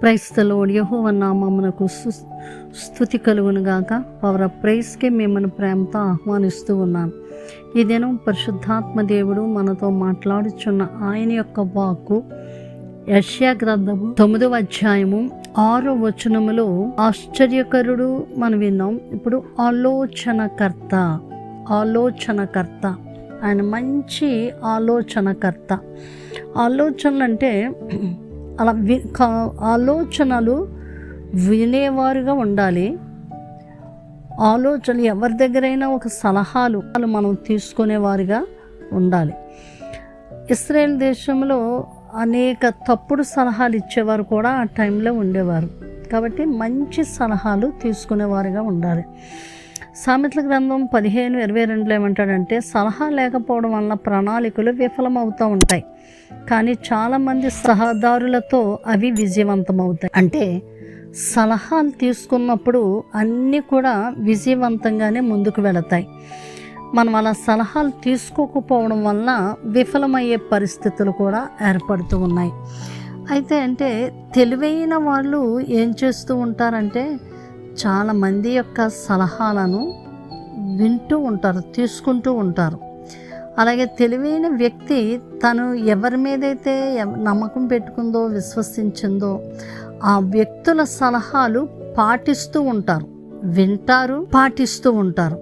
క్రైస్తలోడు యహోవ నామమునకు సు స్థుతి కలుగునుగాక పవర్ ప్రైస్కే ప్రైస్కి మిమ్మల్ని ప్రేమతో ఆహ్వానిస్తూ ఉన్నాను. ఈ దినం పరిశుద్ధాత్మ దేవుడు మనతో మాట్లాడుచున్న ఆయన యొక్క వాక్కు యష్యా గ్రంథము తొమ్మిదవ అధ్యాయము ఆరో వచనములో ఆశ్చర్యకరుడు మనం విన్నాం. ఇప్పుడు ఆలోచనకర్త ఆలోచనకర్త ఆయన మంచి ఆలోచనకర్త. ఆలోచనలు అంటే అలా వి కా- ఆలోచనలు వినేవారుగా ఉండాలి. ఆలోచనలు ఎవరి దగ్గరైనా ఒక సలహాలు మనం తీసుకునేవారుగా ఉండాలి. ఇస్రాయేల్ దేశంలో అనేక తప్పుడు సలహాలు ఇచ్చేవారు కూడా ఆ టైంలో ఉండేవారు. కాబట్టి మంచి సలహాలు తీసుకునేవారుగా ఉండాలి. సామెతల గ్రంథం పదిహేను ఇరవై రెండులో ఏమంటాడంటే సలహా లేకపోవడం వల్ల ప్రణాళికలు విఫలమవుతూ ఉంటాయి. కానీ చాలామంది సహదారులతో అవి విజయవంతమవుతాయి. అంటే సలహాలు తీసుకున్నప్పుడు అన్నీ కూడా విజయవంతంగానే ముందుకు వెళతాయి. మనం అలా సలహాలు తీసుకోకపోవడం వలన విఫలమయ్యే పరిస్థితులు కూడా ఏర్పడుతూ ఉన్నాయి. అయితే అంటే తెలివైన వాళ్ళు ఏం చేస్తూ ఉంటారంటే చాలా మంది యొక్క సలహాలను వింటూ ఉంటారు తీసుకుంటూ ఉంటారు. అలాగే తెలివైన వ్యక్తి తను ఎవరి మీదైతే ఎవ- నమ్మకం పెట్టుకుందో విశ్వసించిందో ఆ వ్యక్తుల సలహాలు పాటిస్తూ ఉంటారు. వింటారు పాటిస్తూ ఉంటారు.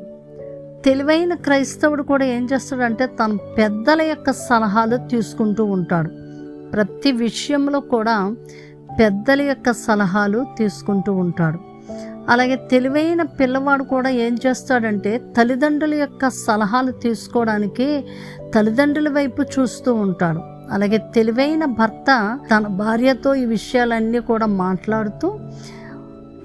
తెలివైన క్రైస్తవుడు కూడా ఏం చేస్తాడంటే తన పెద్దల యొక్క సలహాలు తీసుకుంటూ ఉంటాడు. ప్రతి విషయంలో కూడా పెద్దల యొక్క సలహాలు తీసుకుంటూ ఉంటాడు. అలాగే తెలివైన పిల్లవాడు కూడా ఏం చేస్తాడంటే తల్లిదండ్రుల యొక్క సలహాలు తీసుకోవడానికి తల్లిదండ్రుల వైపు చూస్తూ ఉంటాడు. అలాగే తెలివైన భర్త తన భార్యతో ఈ విషయాలన్నీ కూడా మాట్లాడుతూ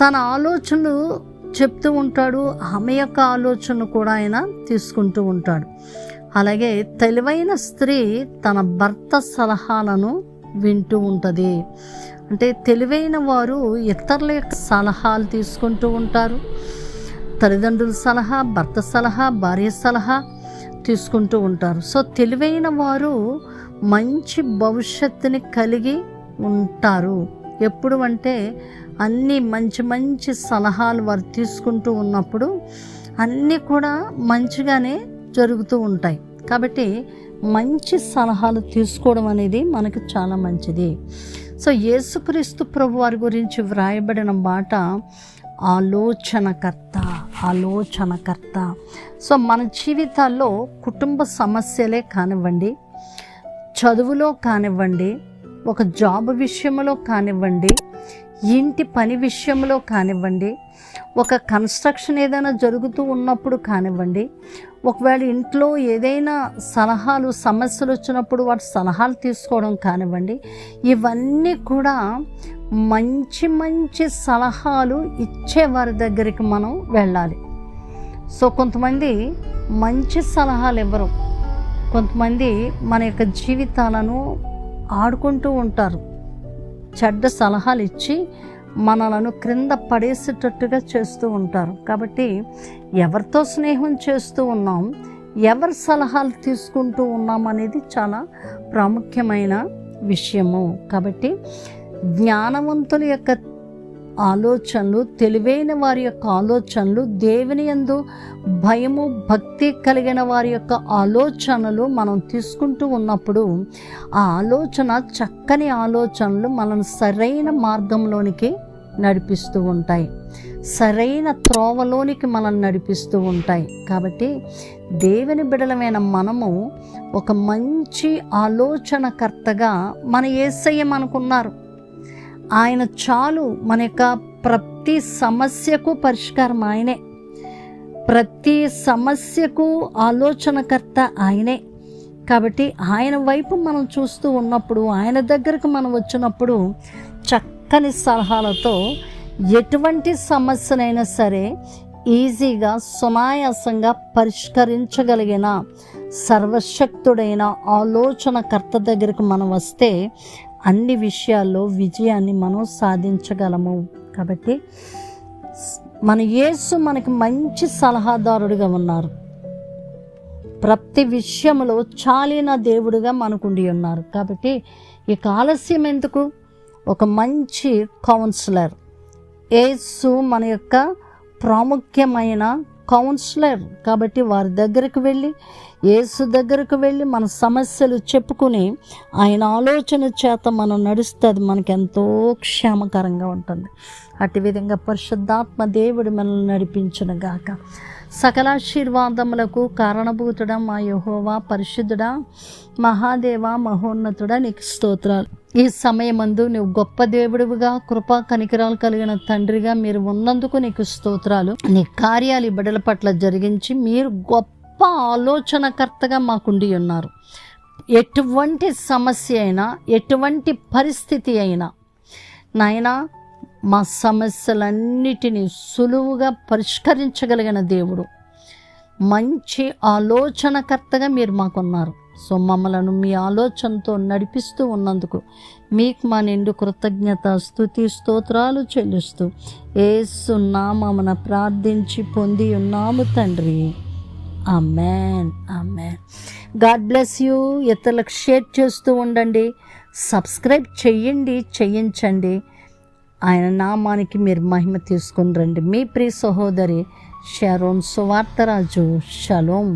తన ఆలోచనలు చెప్తూ ఉంటాడు. ఆమె యొక్క ఆలోచనలు కూడా ఆయన తీసుకుంటూ ఉంటాడు. అలాగే తెలివైన స్త్రీ తన భర్త సలహాలను వింటూ ఉంటుంది. అంటే తెలివైన వారు ఇతరుల యొక్క సలహాలు తీసుకుంటూ ఉంటారు. తల్లిదండ్రుల సలహా భర్త సలహా భార్య సలహా తీసుకుంటూ ఉంటారు. సో తెలివైన వారు మంచి భవిష్యత్తుని కలిగి ఉంటారు. ఎప్పుడు అంటే అన్ని మంచి మంచి సలహాలు వారు తీసుకుంటూ ఉన్నప్పుడు అన్నీ కూడా మంచిగానే జరుగుతూ ఉంటాయి. కాబట్టి మంచి సలహాలు తీసుకోవడం అనేది మనకు చాలా మంచిది. సో యేసుక్రీస్తు ప్రభు వారి గురించి వ్రాయబడిన మాట ఆలోచనకర్త ఆలోచనకర్త. సో మన జీవితాల్లో కుటుంబ సమస్యలే కానివ్వండి చదువులో కానివ్వండి ఒక జాబ్ విషయంలో కానివ్వండి ఇంటి పని విషయంలో కానివ్వండి ఒక కన్స్ట్రక్షన్ ఏదైనా జరుగుతూ ఉన్నప్పుడు కానివ్వండి ఒకవేళ ఇంట్లో ఏదైనా సలహాలు సమస్యలు వచ్చినప్పుడు వాటి సలహాలు తీసుకోవడం కానివ్వండి ఇవన్నీ కూడా మంచి మంచి సలహాలు ఇచ్చేవారి దగ్గరికి మనం వెళ్ళాలి. సో కొంతమంది మంచి సలహాలు ఇవ్వరు. కొంతమంది మన యొక్క జీవితాలను ఆడుకుంటూ ఉంటారు. చెడ్డ సలహాలు ఇచ్చి మనలను క్రింద పడేసేటట్టుగా చేస్తూ ఉంటారు. కాబట్టి ఎవరితో స్నేహం చేస్తూ ఉన్నాం ఎవరి సలహాలు తీసుకుంటూ ఉన్నాం అనేది చాలా ప్రాముఖ్యమైన విషయము. కాబట్టి జ్ఞానవంతుల యొక్క ఆలోచనలు తెలివైన వారి యొక్క ఆలోచనలు దేవుని యందు భయము భక్తి కలిగిన వారి యొక్క ఆలోచనలు మనం తీసుకుంటూ ఉన్నప్పుడు ఆ ఆలోచన చక్కని ఆలోచనలు మనల్ని సరైన మార్గంలోనికి నడిపిస్తూ ఉంటాయి. సరైన త్రోవలోనికి మనం నడిపిస్తూ ఉంటాయి. కాబట్టి దేవుని బిడలమైన మనము ఒక మంచి ఆలోచనకర్తగా మన ఏసయ్య మనకున్నారు ఆయన చాలు మన యొక్క ప్రతి సమస్యకు పరిష్కారం ఆయనే. ప్రతి సమస్యకు ఆలోచనకర్త ఆయనే. కాబట్టి ఆయన వైపు మనం చూస్తూ ఉన్నప్పుడు ఆయన దగ్గరకు మనం వచ్చినప్పుడు చక్కని సలహాలతో ఎటువంటి సమస్యనైనా సరే ఈజీగా సునాయాసంగా పరిష్కరించగలిగిన సర్వశక్తుడైన ఆలోచనకర్త దగ్గరకు మనం వస్తే అన్ని విషయాల్లో విజయాన్ని మనం సాధించగలము. కాబట్టి మన యేసు మనకి మంచి సలహాదారుడిగా ఉన్నారు. ప్రతి విషయంలో చాలిన దేవుడుగా మనకుండి ఉన్నారు. కాబట్టి ఈ ఆలస్యం ఎందుకు? ఒక మంచి కౌన్సిలర్. ఏసు మన యొక్క ప్రాముఖ్యమైన కౌన్సిలర్ కాబట్టి వారి దగ్గరకు వెళ్ళి యేసు దగ్గరకు వెళ్ళి మన సమస్యలు చెప్పుకుని ఆయన ఆలోచన చేత మనం నడిస్తే అది మనకి ఎంతో క్షేమకరంగా ఉంటుంది. అటు విధంగా పరిశుద్ధాత్మ దేవుడు మనల్ని నడిపించిన గాక. సకలాశీర్వాదములకు కారణభూతుడా మా యహోవా పరిశుద్ధుడా మహాదేవ మహోన్నతుడా నీకు స్తోత్రాలు. ఈ సమయమందు నువ్వు గొప్ప దేవుడివిగా కృపా కనికరాలు కలిగిన తండ్రిగా మీరు ఉన్నందుకు నీకు స్తోత్రాలు. నీ కార్యాలు ఈ పట్ల జరిగించి మీరు గొప్ప ఆలోచనకర్తగా మాకుండి ఉన్నారు. ఎటువంటి సమస్య అయినా ఎటువంటి పరిస్థితి అయినా నాయనా మా సమస్యలన్నిటినీ సులువుగా పరిష్కరించగలిగిన దేవుడు. మంచి ఆలోచనకర్తగా మీరు మాకున్నారు. సో మమ్మలను మీ ఆలోచనతో నడిపిస్తూ ఉన్నందుకు మీకు మా నిండు కృతజ్ఞత స్థుతి స్తోత్రాలు చెల్లిస్తూ ఏసునామమున ప్రార్థించి పొంది ఉన్నాము తండ్రి. Amen amen God bless you. ఇతరులకు షేర్ చేస్తూ ఉండండి. సబ్స్క్రైబ్ చెయ్యండి చేయించండి ఆయన నామానికి మీరు మహిమ తీసుకుని రండి. మీ ప్రియ సహోదరి शेरोन सुवार्तराजो शलोम।